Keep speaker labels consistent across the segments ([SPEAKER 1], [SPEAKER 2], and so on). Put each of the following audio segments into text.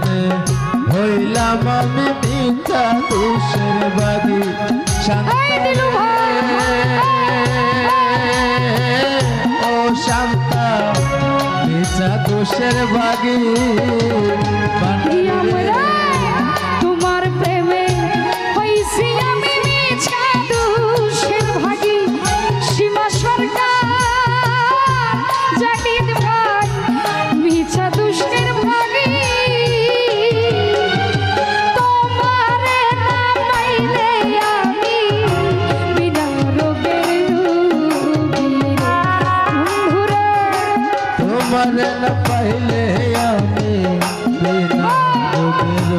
[SPEAKER 1] প্রেমে হইলাম আমি ভিক্ষা দোষের বাড়ি। ও শান্তা ভিক্ষা দোষের বাড়ি।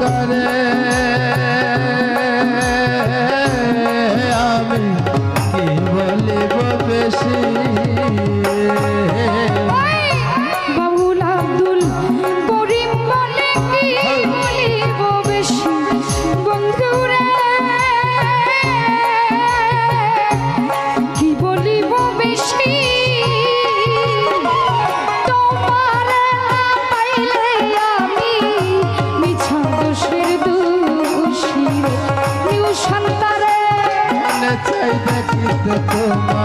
[SPEAKER 1] करे তোমার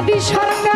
[SPEAKER 2] মোদী